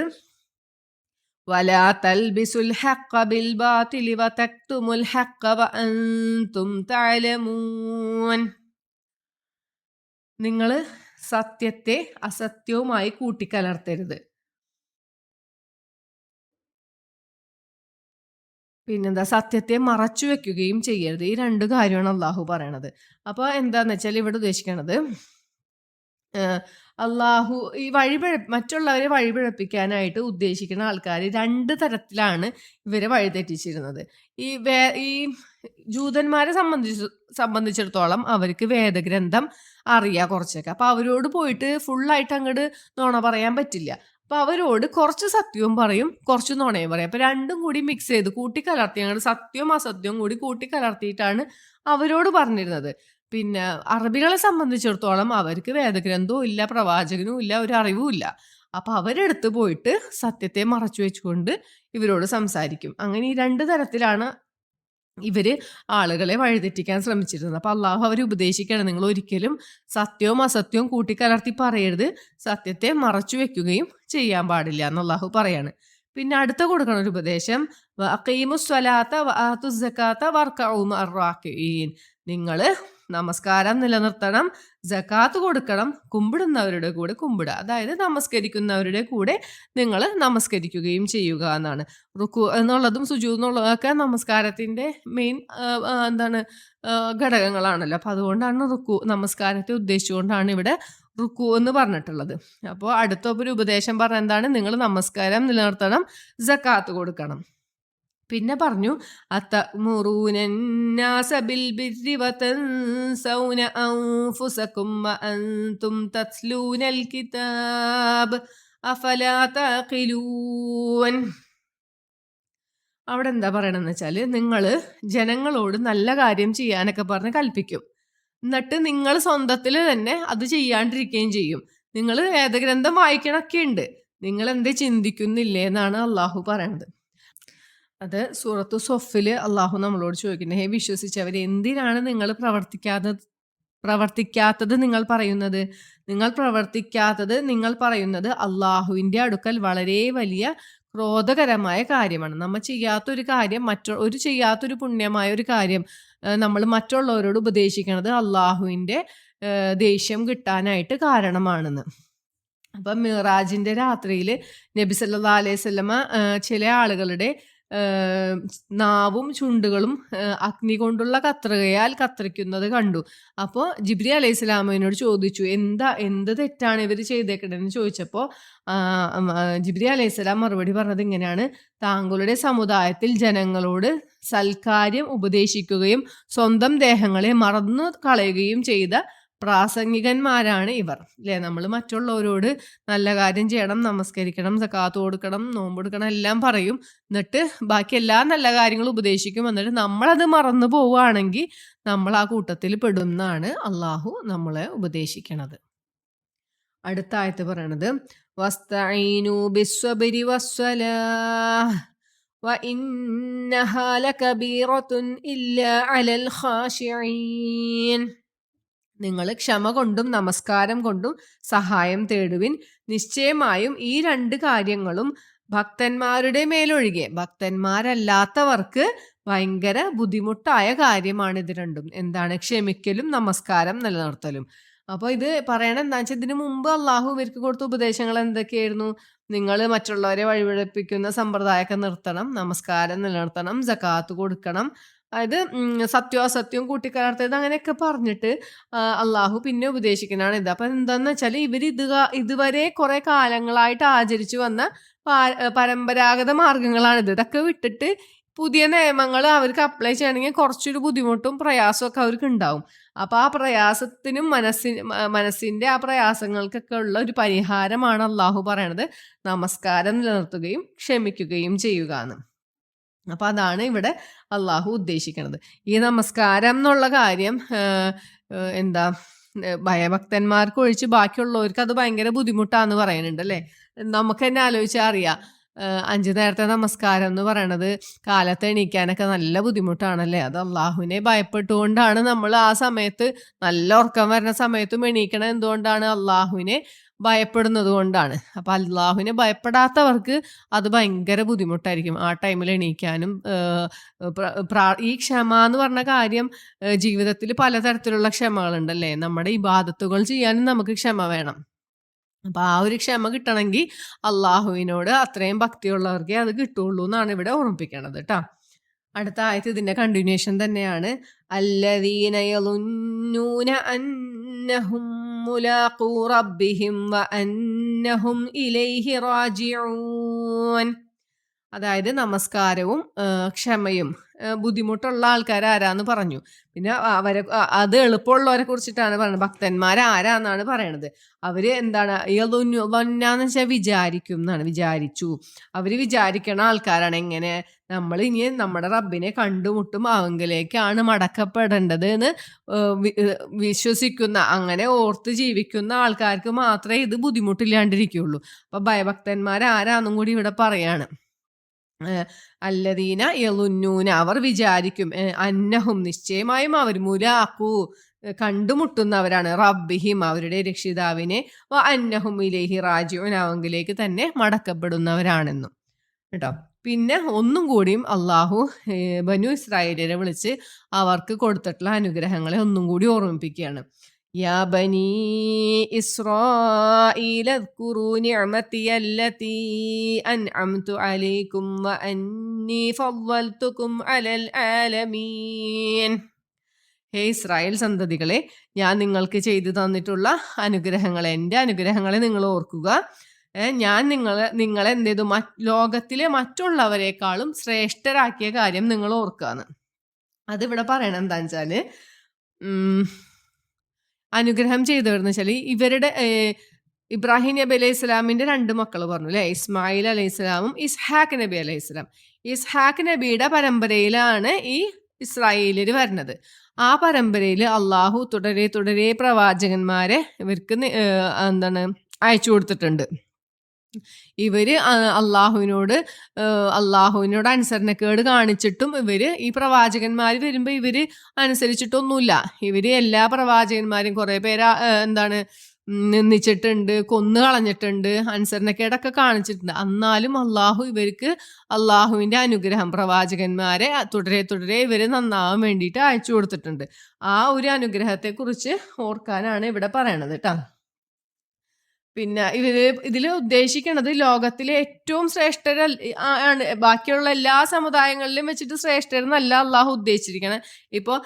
നിങ്ങൾ സത്യത്തെ അസത്യവുമായി കൂട്ടിക്കലർത്തരുത്. പിന്നെന്താ? സത്യത്തെ മറച്ചു വെക്കുകയും ചെയ്യരുത്. ഈ രണ്ട് കാര്യമാണ് അള്ളാഹു പറയണത്. അപ്പോൾ എന്താന്ന് വെച്ചാൽ ഇവിടെ ഉദ്ദേശിക്കണത് അള്ളാഹു ഈ വഴിപിഴ മറ്റുള്ളവരെ വഴിപിഴപ്പിക്കാനായിട്ട് ഉദ്ദേശിക്കുന്ന ആൾക്കാർ രണ്ട് തരത്തിലാണ് ഇവരെ വഴിതെറ്റിച്ചിരുന്നത്. ഈ വേ ഈ ജൂതന്മാരെ സംബന്ധിച്ച് സംബന്ധിച്ചിടത്തോളം അവർക്ക് വേദഗ്രന്ഥം അറിയാം കുറച്ചൊക്കെ. അപ്പോൾ അവരോട് പോയിട്ട് ഫുള്ളായിട്ട് അങ്ങോട്ട് നോണ പറയാൻ പറ്റില്ല. അപ്പോൾ അവരോട് കുറച്ച് സത്യവും പറയും കുറച്ച് നുണയും പറയും. അപ്പോൾ രണ്ടും കൂടി മിക്സ് ചെയ്ത് കൂട്ടിക്കലർത്തി അങ്ങോട്ട് സത്യവും അസത്യവും കൂടി കൂട്ടിക്കലർത്തിയിട്ടാണ് അവരോട് പറഞ്ഞിരുന്നത്. പിന്നെ അറബികളെ സംബന്ധിച്ചിടത്തോളം അവർക്ക് വേദഗ്രന്ഥവും ഇല്ല പ്രവാചകനും ഇല്ല ഒരു അറിവും ഇല്ല. അപ്പൊ അവരെടുത്ത് പോയിട്ട് സത്യത്തെ മറച്ചു വെച്ചുകൊണ്ട് ഇവരോട് സംസാരിക്കും. അങ്ങനെ ഈ രണ്ട് തരത്തിലാണ് ഇവർ ആളുകളെ വഴിതെറ്റിക്കാൻ ശ്രമിച്ചിരുന്നത്. അപ്പൊ അള്ളാഹു അവർ ഉപദേശിക്കണം നിങ്ങൾ ഒരിക്കലും സത്യവും അസത്യവും കൂട്ടിക്കലർത്തി പറയരുത്. സത്യത്തെ മറച്ചു വെക്കുകയും ചെയ്യാൻ പാടില്ല എന്ന് അള്ളാഹു പറയാണ്. പിന്നെ അടുത്ത കൊടുക്കണ ഒരു ഉപദേശം നിങ്ങൾ നമസ്കാരം നിലനിർത്തണം ജക്കാത്ത് കൊടുക്കണം കുമ്പിടുന്നവരുടെ കൂടെ കുമ്പിടുക. അതായത് നമസ്കരിക്കുന്നവരുടെ കൂടെ നിങ്ങൾ നമസ്കരിക്കുകയും ചെയ്യുക എന്നാണ്. റുക്കു എന്നുള്ളതും സുജു എന്നുള്ളതൊക്കെ നമസ്കാരത്തിന്റെ മെയിൻ എന്താണ് ഘടകങ്ങളാണല്ലോ. അപ്പോൾ അതുകൊണ്ടാണ് റുക്കു നമസ്കാരത്തെ ഉദ്ദേശിച്ചുകൊണ്ടാണ് ഇവിടെ റുക്കു എന്ന് പറഞ്ഞിട്ടുള്ളത്. അപ്പോൾ അടുത്ത ഒരു ഉപദേശം പറഞ്ഞ എന്താണ്? നിങ്ങൾ നമസ്കാരം നിലനിർത്തണം ജക്കാത്ത് കൊടുക്കണം. പിന്നെ പറഞ്ഞു കിതാബ് അവിടെ എന്താ പറയണമെന്ന് വെച്ചാൽ നിങ്ങൾ ജനങ്ങളോട് നല്ല കാര്യം ചെയ്യാനൊക്കെ പറഞ്ഞ് കൽപ്പിക്കും. എന്നിട്ട് നിങ്ങൾ സ്വന്തത്തിൽ തന്നെ അത് ചെയ്യാണ്ടിരിക്കുകയും ചെയ്യും. നിങ്ങൾ വേദഗ്രന്ഥം വായിക്കണൊക്കെ ഉണ്ട് നിങ്ങൾ എന്തേ ചിന്തിക്കുന്നില്ലേ എന്നാണ് അള്ളാഹു പറയണത്. അത് സൂറത്തു സൊഫിൽ അള്ളാഹു നമ്മളോട് ചോദിക്കുന്നത് ഹേ വിശ്വസിച്ചവർ എന്തിനാണ് നിങ്ങൾ പ്രവർത്തിക്കാത്തത് പ്രവർത്തിക്കാത്തത് നിങ്ങൾ പറയുന്നത്? നിങ്ങൾ പ്രവർത്തിക്കാത്തത് നിങ്ങൾ പറയുന്നത് അള്ളാഹുവിന്റെ അടുക്കൽ വളരെ വലിയ ക്രോധകരമായ കാര്യമാണ്. നമ്മൾ ചെയ്യാത്തൊരു കാര്യം മറ്റൊ ഒരു ചെയ്യാത്തൊരു പുണ്യമായ ഒരു കാര്യം നമ്മൾ മറ്റുള്ളവരോട് ഉപദേശിക്കുന്നത് അള്ളാഹുവിന്റെ ദേഷ്യം കിട്ടാനായിട്ട് കാരണമാണെന്ന്. അപ്പം മിറാജിന്റെ രാത്രിയിൽ നബി അലൈഹി സ്വലമ ചില ആളുകളുടെ നാവും ചുണ്ടുകളും അഗ്നി കൊണ്ടുള്ള കത്രികയാൽ കത്രിക്കുന്നത് കണ്ടു. അപ്പോൾ ജിബ്രി അലൈഹി സ്വലാമിനോട് ചോദിച്ചു എന്താ എന്ത് തെറ്റാണ് ഇവർ ചെയ്തേക്കണെന്ന് ചോദിച്ചപ്പോൾ ജിബ്രി അലൈഹി സ്വലാം മറുപടി പറഞ്ഞത് ഇങ്ങനെയാണ്. താങ്കളുടെ സമുദായത്തിൽ ജനങ്ങളോട് സൽക്കാര്യം ഉപദേശിക്കുകയും സ്വന്തം ദേഹങ്ങളെ മറന്നു കളയുകയും ചെയ്ത പ്രാസംഗികന്മാരാണ് ഇവർ അല്ലേ നമ്മൾ മറ്റുള്ളവരോട് നല്ല കാര്യം ചെയ്യണം നമസ്കരിക്കണം സക്കാത്ത് കൊടുക്കണം നോമ്പെടുക്കണം എല്ലാം പറയും എന്നിട്ട് ബാക്കി എല്ലാ നല്ല കാര്യങ്ങളും ഉപദേശിക്കും എന്നിട്ട് നമ്മളത് മറന്നു പോവുകയാണെങ്കിൽ നമ്മൾ ആ കൂട്ടത്തിൽ പെടുന്നാണ് അള്ളാഹു നമ്മളെ ഉപദേശിക്കണത് അടുത്ത ആയത്ത് പറയണത് വസ്തഈനു ബിസ്വബരി വസ്സലാഹ് وإنها لكبيرة إلا على الخاشعين നിങ്ങൾ ക്ഷമ കൊണ്ടും നമസ്കാരം കൊണ്ടും സഹായം തേടുവിൻ. നിശ്ചയമായും ഈ രണ്ട് കാര്യങ്ങളും ഭക്തന്മാരുടെ മേലൊഴികെ ഭക്തന്മാരല്ലാത്തവർക്ക് ഭയങ്കര ബുദ്ധിമുട്ടായ കാര്യമാണ് ഇത് രണ്ടും. എന്താണ്? ക്ഷമിക്കലും നമസ്കാരം നിലനിർത്തലും. അപ്പോൾ ഇത് പറയണ എന്താ വെച്ചാൽ ഇതിനു മുമ്പ് അള്ളാഹു ഇവർക്ക് കൊടുത്ത ഉപദേശങ്ങൾ എന്തൊക്കെയായിരുന്നു? നിങ്ങൾ മറ്റുള്ളവരെ വഴിപിഴപ്പിക്കുന്ന സമ്പ്രദായമൊക്കെ നിർത്തണം നമസ്കാരം നിലനിർത്തണം ജക്കാത്ത് കൊടുക്കണം അതായത് സത്യവും അസത്യവും കൂട്ടിക്കലർത്തത് അങ്ങനെയൊക്കെ പറഞ്ഞിട്ട് അള്ളാഹു പിന്നെ ഉപദേശിക്കുന്നതാണ് ഇത്. അപ്പം എന്താന്ന് വെച്ചാൽ ഇവർ ഇത് ഇതുവരെ കുറേ കാലങ്ങളായിട്ട് ആചരിച്ചു വന്ന പരമ്പരാഗത മാർഗങ്ങളാണിത് ഇതൊക്കെ വിട്ടിട്ട് പുതിയ നിയമങ്ങൾ അവർക്ക് അപ്ലൈ ചെയ്യണമെങ്കിൽ കുറച്ചൊരു ബുദ്ധിമുട്ടും പ്രയാസമൊക്കെ അവർക്ക് ഉണ്ടാവും. അപ്പോൾ ആ പ്രയാസത്തിനും മനസ്സിന് മനസ്സിന്റെ ആ പ്രയാസങ്ങൾക്കൊക്കെ ഉള്ള ഒരു പരിഹാരമാണ് അള്ളാഹു പറയണത്. നമസ്കാരം നിലനിർത്തുകയും ക്ഷമിക്കുകയും ചെയ്യുക എന്ന്. അപ്പോൾ അതാണ് ഇവിടെ അള്ളാഹു ഉദ്ദേശിക്കുന്നത് ഈ നമസ്കാരം എന്നുള്ള കാര്യം എന്താ ഭയഭക്തന്മാർക്ക് ഒഴിച്ച് ബാക്കിയുള്ളവർക്ക് അത് ഭയങ്കര ബുദ്ധിമുട്ടാന്ന് പറയുന്നുണ്ട് അല്ലേ? നമുക്ക് തന്നെ ആലോചിച്ചാൽ അറിയാം അഞ്ചു നേരത്തെ നമസ്കാരം എന്ന് പറയണത് കാലത്ത് എണീക്കാനൊക്കെ നല്ല ബുദ്ധിമുട്ടാണല്ലേ? അത് അള്ളാഹുവിനെ ഭയപ്പെട്ടുകൊണ്ടാണ് നമ്മൾ ആ സമയത്ത് നല്ല ഉറക്കം വരുന്ന സമയത്തും എണീക്കണം എന്തുകൊണ്ടാണ്? അള്ളാഹുവിനെ ഭയപ്പെടുന്നത് കൊണ്ടാണ്. അപ്പം അള്ളാഹുവിനെ ഭയപ്പെടാത്തവർക്ക് അത് ഭയങ്കര ബുദ്ധിമുട്ടായിരിക്കും. ആ ടൈമിൽ എണീക്കാനും ഈ ക്ഷമ എന്ന് പറഞ്ഞ കാര്യം ജീവിതത്തിൽ പലതരത്തിലുള്ള ക്ഷമകളുണ്ടല്ലേ? നമ്മുടെ ഈ ബാധത്തുകൾ ചെയ്യാനും നമുക്ക് ക്ഷമ വേണം. അപ്പം ആ ഒരു ക്ഷമ കിട്ടണമെങ്കിൽ അള്ളാഹുവിനോട് അത്രയും ഭക്തിയുള്ളവർക്കേ അത് കിട്ടുള്ളൂ എന്നാണ് ഇവിടെ ഓർമ്മിപ്പിക്കണത് കേട്ടോ അടുത്ത ആയത്ത് ഇതിന്റെ കണ്ടിന്യൂഷൻ തന്നെയാണ്. അല്ലദീനയലുന്നൂന അന്നഹും മുലാഖൂ ملاقو വ അന്നഹും ഇലൈഹി റാജിഊൻ അതായത് നമസ്കാരവും ക്ഷമയും ബുദ്ധിമുട്ടുള്ള ആൾക്കാർ ആരാന്ന് പറഞ്ഞു. പിന്നെ അവരെ അത് എളുപ്പമുള്ളവരെ കുറിച്ചിട്ടാണ് പറയുന്നത്. ഭക്തന്മാർ ആരാന്നാണ് പറയണത്. അവർ എന്താണ് വന്നാന്ന് വെച്ചാൽ വിചാരിക്കും എന്നാണ് വിചാരിച്ചു. അവർ വിചാരിക്കണ ആൾക്കാരാണ് എങ്ങനെ നമ്മൾ ഇനി നമ്മുടെ റബ്ബിനെ കണ്ടുമുട്ടും അവങ്കിലേക്കാണ് മടക്കപ്പെടേണ്ടത് എന്ന് വിശ്വസിക്കുന്ന അങ്ങനെ ഓർത്ത് ജീവിക്കുന്ന ആൾക്കാർക്ക് മാത്രമേ ഇത് ബുദ്ധിമുട്ടില്ലാണ്ടിരിക്കുള്ളൂ. അപ്പൊ ഭയഭക്തന്മാർ ആരാന്നും കൂടി ഇവിടെ പറയാണ്. അല്ലദീന യലുന്നൂന. അവർ വിചാരിക്കും അന്നഹും നിശ്ചയമായും അവർ മുലാക്കൂ കണ്ടുമുട്ടുന്നവരാണ്. റബ്ബിഹിം അവരുടെ രക്ഷിതാവിനെ. അന്നഹും ഇലേഹി റാജിഉൻ അവങ്കിലേക്ക് തന്നെ മടക്കപ്പെടുന്നവരാണെന്നും. കേട്ടോ? പിന്നെ ഒന്നും കൂടിയും അള്ളാഹു ബനു ഇസ്രായേലിനെ വിളിച്ച് അവർക്ക് കൊടുത്തിട്ടുള്ള അനുഗ്രഹങ്ങളെ ഒന്നും കൂടി ഓർമ്മിപ്പിക്കുകയാണ്. യാ ബനി ഇസ്രായേൽ اذكروا نعمتي التي أنعمت عليكم وأني فضلتكم على العالمين ഹേ ഇസ്രായേൽ സന്തതികളെ ഞാൻ നിങ്ങൾക്ക് ചെയ്തു തന്നിട്ടുള്ള അനുഗ്രഹങ്ങളെ എൻ്റെ അനുഗ്രഹങ്ങളെ നിങ്ങൾ ഓർക്കുക ഞാൻ നിങ്ങളെ നിങ്ങളെ എന്ത് ചെയ്തു ലോകത്തിലെ മറ്റുള്ളവരെക്കാളും ശ്രേഷ്ഠരാക്കിയ കാര്യം നിങ്ങൾ ഓർക്കാന്ന് അതിവിടെ പറയണം എന്താന്ന് വെച്ചാല് അനുഗ്രഹം ചെയ്തവരെന്ന് വെച്ചാൽ ഇവരുടെ ഇബ്രാഹിം നബി അലൈഹി സ്വലാമിന്റെ രണ്ട് മക്കൾ പറഞ്ഞു അല്ലെ? ഇസ്മായിൽ അലൈഹി ഇസ്ലാമും ഇസ്ഹാഖ് നബി അലൈഹി ഇസ്ലാം ഇസ്ഹാഖ് നബിയുടെ പരമ്പരയിലാണ് ഈ ഇസ്രായേലിൽ വരുന്നത്. ആ പരമ്പരയിൽ അള്ളാഹു തുടരെ തുടരെ പ്രവാചകന്മാരെ ഇവർക്ക് എന്താണ് അയച്ചു കൊടുത്തിട്ടുണ്ട്. ഇവർ അള്ളാഹുവിനോട് അള്ളാഹുവിനോട് അനുസരണക്കേട് കാണിച്ചിട്ടും ഇവർ ഈ പ്രവാചകന്മാർ വരുമ്പോൾ ഇവർ അനുസരിച്ചിട്ടൊന്നുമില്ല. ഇവർ എല്ലാ പ്രവാചകന്മാരും കുറേ പേര് എന്താണ് നിന്നിച്ചിട്ടുണ്ട് കൊന്നു കളഞ്ഞിട്ടുണ്ട് അനുസരണക്കേടൊക്കെ കാണിച്ചിട്ടുണ്ട്. എന്നാലും അള്ളാഹു ഇവർക്ക് അള്ളാഹുവിന്റെ അനുഗ്രഹം പ്രവാചകന്മാരെ തുടരെ തുടരെ ഇവർ നന്നാവാൻ വേണ്ടിയിട്ട് അയച്ചു കൊടുത്തിട്ടുണ്ട്. ആ ഒരു അനുഗ്രഹത്തെക്കുറിച്ച് ഓർക്കാനാണ് ഇവിടെ പറയണത് കേട്ടോ പിന്നെ ഇവർ ഇതിൽ ഉദ്ദേശിക്കുന്നത് ലോകത്തിലെ ഏറ്റവും ശ്രേഷ്ഠര ആണ്. ബാക്കിയുള്ള എല്ലാ സമുദായങ്ങളിലും വെച്ചിട്ട് ശ്രേഷ്ഠരെന്നല്ല അള്ളാഹു ഉദ്ദേശിച്ചിരിക്കണം. ഇപ്പോൾ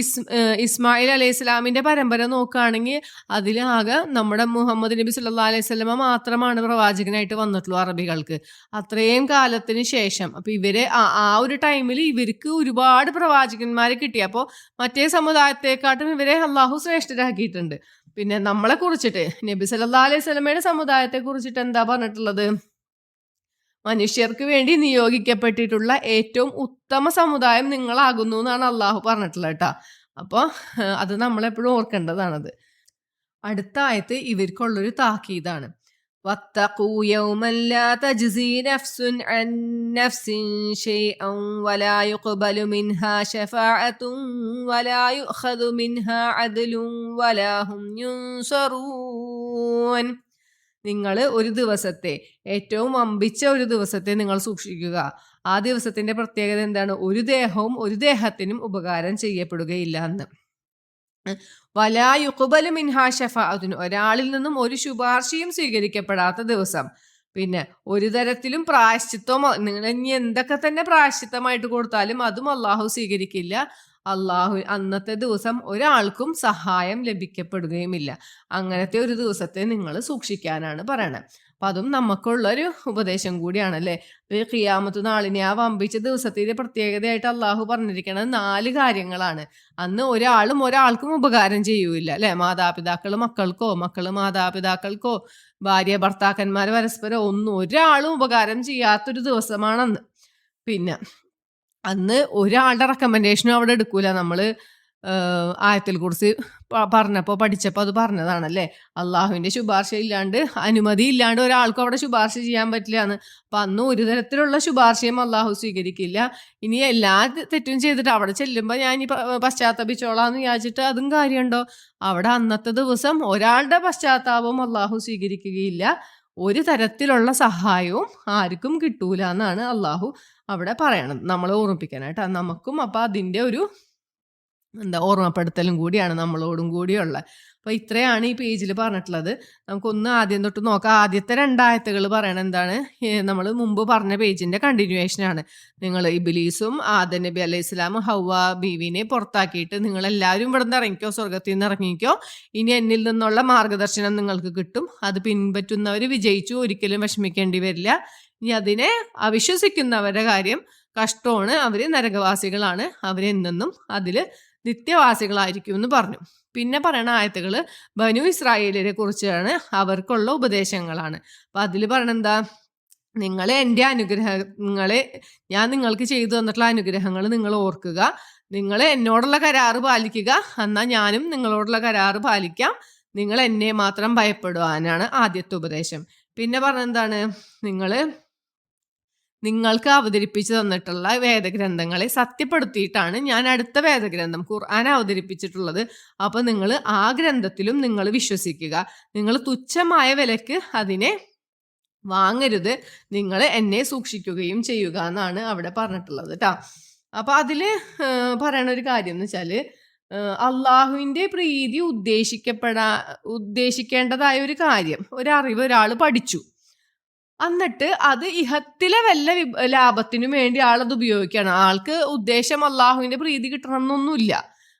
ഇസ് ഇസ്മായിൽ അലൈഹി ഇസ്ലാമിന്റെ പരമ്പര നോക്കുകയാണെങ്കിൽ അതിലാകെ നമ്മുടെ മുഹമ്മദ് നബി സല്ലാ അലൈഹി സ്വലമ മാത്രമാണ് പ്രവാചകനായിട്ട് വന്നിട്ടുള്ളൂ അറബികൾക്ക്. അത്രയും കാലത്തിന് ശേഷം. അപ്പോൾ ഇവരെ ആ ഒരു ടൈമിൽ ഇവർക്ക് ഒരുപാട് പ്രവാചകന്മാരെ കിട്ടി. അപ്പോൾ മറ്റേ സമുദായത്തെക്കാട്ടും ഇവരെ അള്ളാഹു ശ്രേഷ്ഠരാക്കിയിട്ടുണ്ട്. പിന്നെ നമ്മളെ കുറിച്ചിട്ട് നബി സല്ലാ അലൈഹി സ്വലമയുടെ സമുദായത്തെ കുറിച്ചിട്ട് എന്താ പറഞ്ഞിട്ടുള്ളത്? മനുഷ്യർക്ക് വേണ്ടി നിയോഗിക്കപ്പെട്ടിട്ടുള്ള ഏറ്റവും ഉത്തമ സമുദായം നിങ്ങളാകുന്നു എന്നാണ് അള്ളാഹു പറഞ്ഞിട്ടുള്ളത് കേട്ടോ. അപ്പോൾ അത് നമ്മളെപ്പോഴും ഓർക്കേണ്ടതാണത്. അടുത്ത ആയത്ത് ഇവർക്കുള്ളൊരു താക്കീതാണ്. واتقوا يوما لا تجزي نفس عن نفس شيئا ولا يقبل منها شفاعة ولا يؤخذ منها عدل ولا هم ينصرون നിങ്ങൾ ഒരു ദിവസത്തെ ഏറ്റവും അമ്പിച്ച ഒരു ദിവസത്തെ നിങ്ങൾ സൂക്ഷിക്കുക ആ ദിവസത്തിന്റെ പ്രത്യേകത എന്താണ് ഒരു ദേഹവും ഒരു ദേഹത്തിനും ഉപകാരം ചെയ്യപ്പെടുകയില്ല എന്ന് വലായുക്കുബലു മിൻഹാ ഷഫാഅത്തുൻ ഒരാളിൽ നിന്നും ഒരു ശുപാർശയും സ്വീകരിക്കപ്പെടാത്ത ദിവസം. പിന്നെ ഒരു തരത്തിലും പ്രായശ്ചിത്വമോ നിങ്ങൾ ഇനി എന്തൊക്കെ തന്നെ പ്രായശ്ചിത്തമായിട്ട് കൊടുത്താലും അതും അള്ളാഹു സ്വീകരിക്കില്ല. അള്ളാഹു അന്നത്തെ ദിവസം ഒരാൾക്കും സഹായം ലഭിക്കപ്പെടുകയുമില്ല. അങ്ങനത്തെ ഒരു ദിവസത്തെ നിങ്ങൾ സൂക്ഷിക്കാനാണ് പറയണത് അപ്പം അതും നമുക്കുള്ളൊരു ഉപദേശം കൂടിയാണല്ലേ? ഈ ഖിയാമത്ത് നാളിനെ ആ വമ്പിച്ച ദിവസത്തിന്റെ പ്രത്യേകതയായിട്ട് അള്ളാഹു പറഞ്ഞിരിക്കുന്നത് നാല് കാര്യങ്ങളാണ്. അന്ന് ഒരാളും ഒരാൾക്കും ഉപകാരം ചെയ്യൂല അല്ലെ? മാതാപിതാക്കൾ മക്കൾക്കോ മക്കൾ മാതാപിതാക്കൾക്കോ ഭാര്യ ഭർത്താക്കന്മാർ പരസ്പരം ഒന്നും ഒരാളും ഉപകാരം ചെയ്യാത്തൊരു ദിവസമാണെന്ന്. പിന്നെ അന്ന് ഒരാളുടെ റെക്കമെൻഡേഷനും അവിടെ എടുക്കൂല. നമ്മൾ ആയത്തിൽ കുറിച്ച് പറഞ്ഞപ്പോൾ പഠിച്ചപ്പോൾ അത് പറഞ്ഞതാണല്ലേ? അള്ളാഹുവിന്റെ ശുപാർശ ഇല്ലാണ്ട് അനുമതി ഇല്ലാണ്ട് ഒരാൾക്കും അവിടെ ശുപാർശ ചെയ്യാൻ പറ്റില്ല എന്ന് അപ്പം അന്ന് ഒരു തരത്തിലുള്ള ശുപാർശയും അള്ളാഹു സ്വീകരിക്കില്ല. ഇനി എല്ലാ തെറ്റും ചെയ്തിട്ട് അവിടെ ചെല്ലുമ്പോൾ ഞാൻ ഈ പശ്ചാത്തപിച്ചോളാന്ന് വിചാരിച്ചിട്ട് അതും കാര്യമുണ്ടോ അവിടെ അന്നത്തെ ദിവസം ഒരാളുടെ പശ്ചാത്താപവും അള്ളാഹു സ്വീകരിക്കുകയില്ല. ഒരു തരത്തിലുള്ള സഹായവും ആർക്കും കിട്ടൂല എന്നാണ് അള്ളാഹു അവിടെ പറയണത്. നമ്മളെ ഓർമ്മിപ്പിക്കാനായിട്ട് നമുക്കും അപ്പം അതിന്റെ ഒരു എന്താ ഓർമ്മപ്പെടുത്തലും കൂടിയാണ് നമ്മളോടും കൂടിയുള്ള അപ്പോൾ ഇത്രയാണ് ഈ പേജിൽ പറഞ്ഞിട്ടുള്ളത്. നമുക്കൊന്ന് ആദ്യം തൊട്ട് നോക്കാം. ആദ്യത്തെ രണ്ടായത്തുകൾ പറയണത് എന്താണ്? നമ്മൾ മുമ്പ് പറഞ്ഞ പേജിന്റെ കണ്ടിന്യൂവേഷനാണ് നിങ്ങൾ ഇബിലീസും ആദ നബി അലൈഹി ഇസ്ലാമും ഹൗവ ബീവിനെ പുറത്താക്കിയിട്ട് നിങ്ങളെല്ലാവരും ഇവിടെ നിന്ന് ഇറങ്ങിക്കോ സ്വർഗത്തിൽ നിന്ന് ഇറങ്ങിക്കോ. ഇനി എന്നിൽ നിന്നുള്ള മാർഗദർശനം നിങ്ങൾക്ക് കിട്ടും. അത് പിൻപറ്റുന്നവർ വിജയിച്ചു ഒരിക്കലും വിഷമിക്കേണ്ടി വരില്ല. ഇനി അതിനെ അവിശ്വസിക്കുന്നവരുടെ കാര്യം കഷ്ടമാണ്. അവർ നരകവാസികളാണ്. അവരെന്നെന്നും അതിൽ നിത്യവാസികളായിരിക്കും എന്ന് പറഞ്ഞു. പിന്നെ പറയണ ആയത്തുകൾ ബനു ഇസ്രായേലിനെ കുറിച്ചാണ് അവർക്കുള്ള ഉപദേശങ്ങളാണ്. അപ്പം അതിൽ പറയണെന്താ? നിങ്ങളെ എന്റെ അനുഗ്രഹങ്ങളെ ഞാൻ നിങ്ങൾക്ക് ചെയ്തു തന്നിട്ടുള്ള അനുഗ്രഹങ്ങൾ നിങ്ങൾ ഓർക്കുക. നിങ്ങൾ എന്നോടുള്ള കരാറ് പാലിക്കുക. എന്നാൽ ഞാനും നിങ്ങളോടുള്ള കരാറ് പാലിക്കാം. നിങ്ങൾ എന്നെ മാത്രം ഭയപ്പെടുവാനാണ് ആദ്യത്തെ ഉപദേശം. പിന്നെ പറഞ്ഞെന്താണ് നിങ്ങൾ നിങ്ങൾക്ക് അവതരിപ്പിച്ചു തന്നിട്ടുള്ള വേദഗ്രന്ഥങ്ങളെ സത്യപ്പെടുത്തിയിട്ടാണ് ഞാൻ അടുത്ത വേദഗ്രന്ഥം ഖുർആൻ അവതരിപ്പിച്ചിട്ടുള്ളത്. അപ്പോൾ നിങ്ങൾ ആ ഗ്രന്ഥത്തിലും നിങ്ങൾ വിശ്വസിക്കുക. നിങ്ങൾ തുച്ഛമായ വിലക്ക് അതിനെ വാങ്ങരുത്. നിങ്ങൾ എന്നെ സൂക്ഷിക്കുകയും ചെയ്യുക എന്നാണ് അവിടെ പറഞ്ഞിട്ടുള്ളത് കേട്ടോ അപ്പോൾ അതിൽ പറയണ ഒരു കാര്യം എന്ന് വെച്ചാൽ അള്ളാഹുവിന്റെ പ്രീതി ഉദ്ദേശിക്കപ്പെടാ ഉദ്ദേശിക്കേണ്ടതായ ഒരു കാര്യം ഒരറിവ് ഒരാൾ പഠിച്ചു. എന്നിട്ട് അത് ഇഹത്തിലെ വല്ല ലാഭത്തിനു വേണ്ടി ആളത് ഉപയോഗിക്കുകയാണ്. ആൾക്ക് ഉദ്ദേശം അള്ളാഹുവിന്റെ പ്രീതി കിട്ടണമെന്നൊന്നുമില്ല.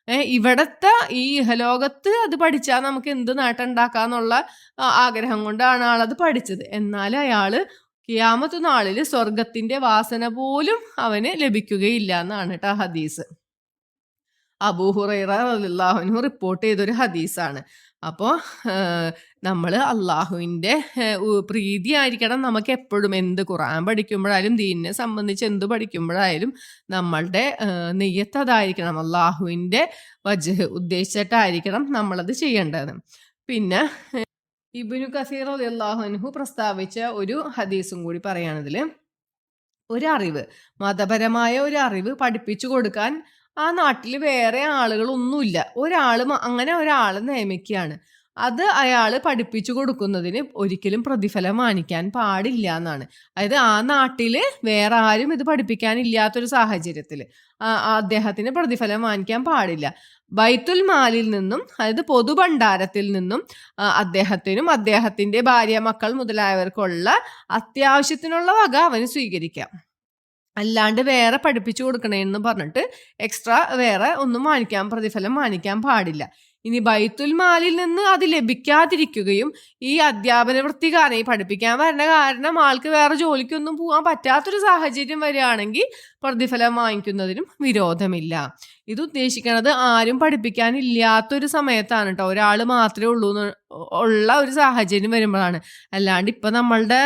ഇവിടത്തെ ഈ ഇഹലോകത്ത് അത് പഠിച്ചാൽ നമുക്ക് എന്ത് നേട്ടം ഉണ്ടാക്കാന്നുള്ള ആഗ്രഹം കൊണ്ടാണ് ആളത് പഠിച്ചത്. എന്നാൽ അയാൾ കിയാമത്ത് നാളിൽ സ്വർഗത്തിന്റെ വാസന പോലും അവന് ലഭിക്കുകയില്ല എന്നാണ് കേട്ടോ ഹദീസ്. അബൂഹുറൈറ അള്ളാഹുനു റിപ്പോർട്ട് ചെയ്തൊരു ഹദീസാണ്. അപ്പോൾ നമ്മൾ അള്ളാഹുവിന്റെ പ്രീതി ആയിരിക്കണം നമുക്ക് എപ്പോഴും എന്ത് ഖുറാൻ പഠിക്കുമ്പോഴായാലും ദീനിനെ സംബന്ധിച്ച് എന്ത് പഠിക്കുമ്പോഴായാലും നമ്മളുടെ നെയ്യത്ത് അതായിരിക്കണം. അള്ളാഹുവിന്റെ വജ് ഉദ്ദേശിച്ചിട്ടായിരിക്കണം നമ്മളത് ചെയ്യേണ്ടത്. പിന്നെ ഇബിനു കസീർ അള്ളാഹുനഹു പ്രസ്താവിച്ച ഒരു ഹദീസും കൂടി പറയുകയാണതിൽ ഒരറിവ് മതപരമായ ഒരു അറിവ് പഠിപ്പിച്ചു കൊടുക്കാൻ ആ നാട്ടിൽ വേറെ ആളുകളൊന്നുമില്ല. ഒരാൾ അങ്ങനെ ഒരാൾ നിയമിക്കുകയാണ്. അത് അയാൾ പഠിപ്പിച്ചു കൊടുക്കുന്നതിന് ഒരിക്കലും പ്രതിഫലം വാങ്ങിക്കാൻ പാടില്ല എന്നാണ്. അതായത് ആ നാട്ടിൽ വേറെ ആരും ഇത് പഠിപ്പിക്കാനില്ലാത്തൊരു സാഹചര്യത്തിൽ അദ്ദേഹത്തിന് പ്രതിഫലം വാങ്ങിക്കാൻ പാടില്ല. ബൈത്തുൽ മാലിൽ നിന്നും അതായത് പൊതുഭണ്ഡാരത്തിൽ നിന്നും അദ്ദേഹത്തിനും അദ്ദേഹത്തിന്റെ ഭാര്യ മക്കൾ മുതലായവർക്കുള്ള അത്യാവശ്യത്തിനുള്ള വക അവന് സ്വീകരിക്കാം. അല്ലാണ്ട് വേറെ പഠിപ്പിച്ചു കൊടുക്കണേന്ന് പറഞ്ഞിട്ട് എക്സ്ട്രാ വേറെ ഒന്നും മാനിക്കാൻ പ്രതിഫലം മാനിക്കാൻ പാടില്ല. ഇനി ബൈത്തുൽ മാലിൽ നിന്ന് അത് ലഭിക്കാതിരിക്കുകയും ഈ അധ്യാപന വൃത്തിക്കാരനെ പഠിപ്പിക്കാൻ വരുന്ന കാരണം ആൾക്ക് വേറെ ജോലിക്കൊന്നും പോകാൻ പറ്റാത്തൊരു സാഹചര്യം വരികയാണെങ്കിൽ പ്രതിഫലം വാങ്ങിക്കുന്നതിനും വിരോധമില്ല. ഇത് ഉദ്ദേശിക്കുന്നത് ആരും പഠിപ്പിക്കാനില്ലാത്തൊരു സമയത്താണ് കേട്ടോ ഒരാൾ മാത്രമേ ഉള്ളൂ ഉള്ള ഒരു സാഹചര്യം വരുമ്പോഴാണ്. അല്ലാണ്ട് ഇപ്പം നമ്മളുടെ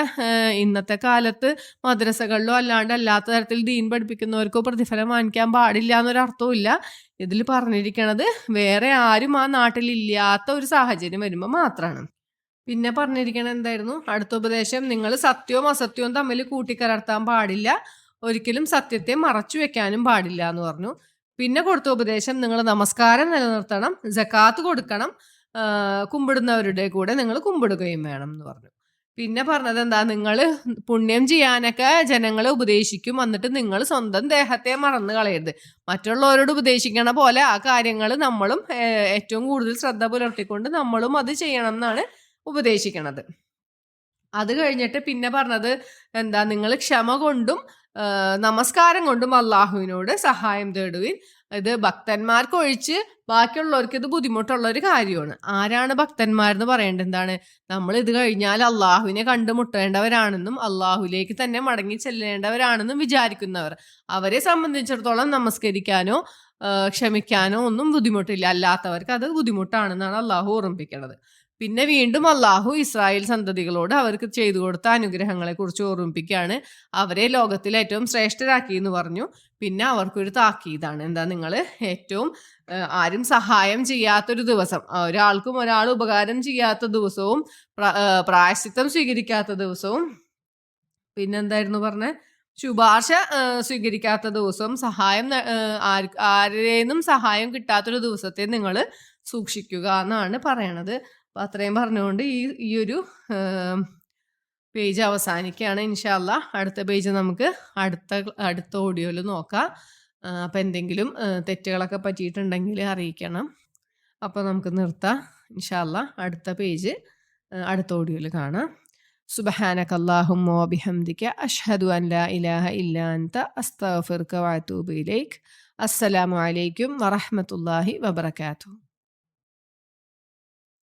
ഇന്നത്തെ കാലത്ത് മദ്രസകളിലോ അല്ലാണ്ട് അല്ലാത്ത തരത്തിൽ ദീൻ പഠിപ്പിക്കുന്നവർക്കോ പ്രതിഫലം വാങ്ങിക്കാൻ പാടില്ല എന്നൊരർത്ഥവും ഇല്ല. ഇതിൽ പറഞ്ഞിരിക്കണത് വേറെ ആരും ആ നാട്ടിൽ ഇല്ലാത്ത ഒരു സാഹചര്യം വരുമ്പോൾ മാത്രമാണ് പിന്നെ പറഞ്ഞിരിക്കണത് എന്തായിരുന്നു? അടുത്ത ഉപദേശം നിങ്ങൾ സത്യവും അസത്യവും തമ്മിൽ കൂട്ടിക്കലർത്താൻ പാടില്ല. ഒരിക്കലും സത്യത്തെ മറച്ചു വെക്കാനും പാടില്ല എന്ന് പറഞ്ഞു. പിന്നെ കൊടുത്ത ഉപദേശം നിങ്ങൾ നമസ്കാരം നിലനിർത്തണം ജക്കാത്ത് കൊടുക്കണം കുമ്പിടുന്നവരുടെ കൂടെ നിങ്ങൾ കുമ്പിടുകയും വേണം എന്ന് പറഞ്ഞു. പിന്നെ പറഞ്ഞത് എന്താ? നിങ്ങൾ പുണ്യം ചെയ്യാനൊക്കെ ജനങ്ങളെ ഉപദേശിക്കും എന്നിട്ട് നിങ്ങൾ സ്വന്തം ദേഹത്തെ മറന്നു കളയരുത്. മറ്റുള്ളവരോട് ഉപദേശിക്കണ പോലെ ആ കാര്യങ്ങൾ നമ്മളും ഏറ്റവും കൂടുതൽ ശ്രദ്ധ പുലർത്തിക്കൊണ്ട് നമ്മളും അത് ചെയ്യണം എന്നാണ് ഉപദേശിക്കണത്. അത് കഴിഞ്ഞിട്ട് പിന്നെ പറഞ്ഞത് എന്താ? നിങ്ങൾ ക്ഷമ കൊണ്ടും നമസ്കാരം കൊണ്ടും അള്ളാഹുവിനോട് സഹായം തേടുവിൻ. ഇത് ഭക്തന്മാർക്ക് ഒഴിച്ച് ബാക്കിയുള്ളവർക്ക് ഇത് ബുദ്ധിമുട്ടുള്ള ഒരു കാര്യമാണ്. ആരാണ് ഭക്തന്മാരെന്ന് പറയേണ്ടത് എന്താണ്? നമ്മൾ ഇത് കഴിഞ്ഞാൽ അള്ളാഹുവിനെ കണ്ടുമുട്ടേണ്ടവരാണെന്നും അള്ളാഹുലേക്ക് തന്നെ മടങ്ങി ചെല്ലേണ്ടവരാണെന്നും വിചാരിക്കുന്നവർ. അവരെ സംബന്ധിച്ചിടത്തോളം നമസ്കരിക്കാനോ ക്ഷമിക്കാനോ ഒന്നും ബുദ്ധിമുട്ടില്ല. അല്ലാത്തവർക്ക് അത് ബുദ്ധിമുട്ടാണെന്നാണ് അള്ളാഹു ഓർമ്മിപ്പിക്കുന്നത് പിന്നെ വീണ്ടും അള്ളാഹു ഇസ്രായേൽ സന്തതികളോട് അവർക്ക് ചെയ്തു കൊടുത്ത അനുഗ്രഹങ്ങളെ കുറിച്ച് ഓർമ്മിപ്പിക്കുകയാണ്. അവരെ ലോകത്തിൽ ഏറ്റവും ശ്രേഷ്ഠരാക്കി എന്ന് പറഞ്ഞു. പിന്നെ അവർക്കൊരു താക്കീതാണ്. എന്താ നിങ്ങൾ ഏറ്റവും ആരും സഹായം ചെയ്യാത്തൊരു ദിവസം ഒരാൾക്കും ഒരാൾ ഉപകാരം ചെയ്യാത്ത ദിവസവും പ്രായശ്ചിത്തം സ്വീകരിക്കാത്ത ദിവസവും പിന്നെന്തായിരുന്നു പറഞ്ഞത് ശുപാർശ സ്വീകരിക്കാത്ത ദിവസവും സഹായം ആരുടെയും സഹായം കിട്ടാത്തൊരു ദിവസത്തെ നിങ്ങൾ സൂക്ഷിക്കുക എന്നാണ് പറയണത്. അപ്പോൾ അത്രയും പറഞ്ഞുകൊണ്ട് ഈ ഈ ഒരു പേജ് അവസാനിക്കുകയാണ്. ഇൻഷാല്ല അടുത്ത പേജ് നമുക്ക് അടുത്ത അടുത്ത ഓഡിയോയിൽ നോക്കാം. അപ്പോൾ എന്തെങ്കിലും തെറ്റുകളൊക്കെ പറ്റിയിട്ടുണ്ടെങ്കിൽ അറിയിക്കണം. അപ്പോൾ നമുക്ക് നിർത്താം. ഇൻഷാല്ല അടുത്ത പേജ് അടുത്ത ഓഡിയോയിൽ കാണാം. സുബഹാനക അല്ലാഹുമ്മ വബിഹംദിക അഷ്ഹദു അൻ ലാ ഇലാഹ ഇല്ലാ അൻത അസ്തഗ്ഫിറുക വഅതൂബു ഇലൈക്. അസ്സലാമു അലൈക്കും വറഹ്മത്തുള്ളാഹി വബറകാതുഹു.